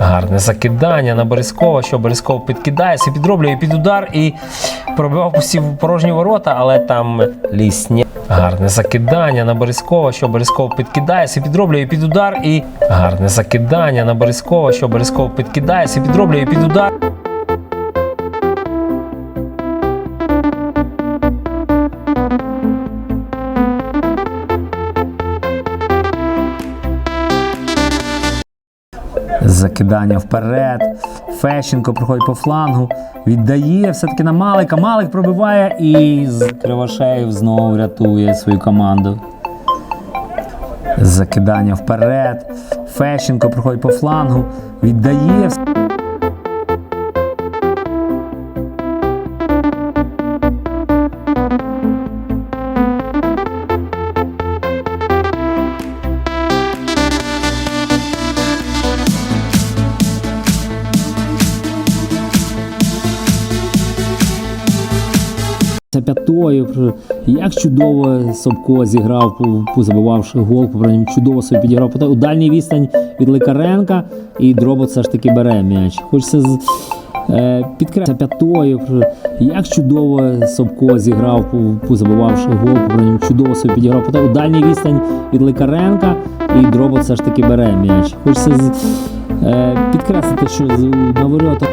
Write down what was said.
Гарне закидання на Борискова, що Борисков підкидає, все підроблює під удар і пробивав пусті порожні ворота, але там лісні. Гарне закидання на Борискова, що Борисков підкидає, все підроблює під удар і гарне закидання на Борискова, що Борисков підкидає, все підроблює під удар. Закидання вперед. Фещенко проходить по флангу. Віддає все-таки на Малика. Малик пробиває і Кривошеєв знову рятує свою команду. Закидання вперед. Фещенко проходить по флангу. Віддає. Це п'ятою. Як чудово Собко зіграв, пу- пу- забивавши гол, попередньо чудово собі підіграв. У дальній відстань від Ликаренка і Дробот все ж таки бере м'яч. Хочеться з- е, підкреслити п'ятою. Як чудово Собко зіграв, пу- пу- забивавши гол, попередньо чудово собі підіграв. У дальній відстань від Ликаренка і Дробот все ж таки бере м'яч. Хочеться з- е, підкреслити, що на воротах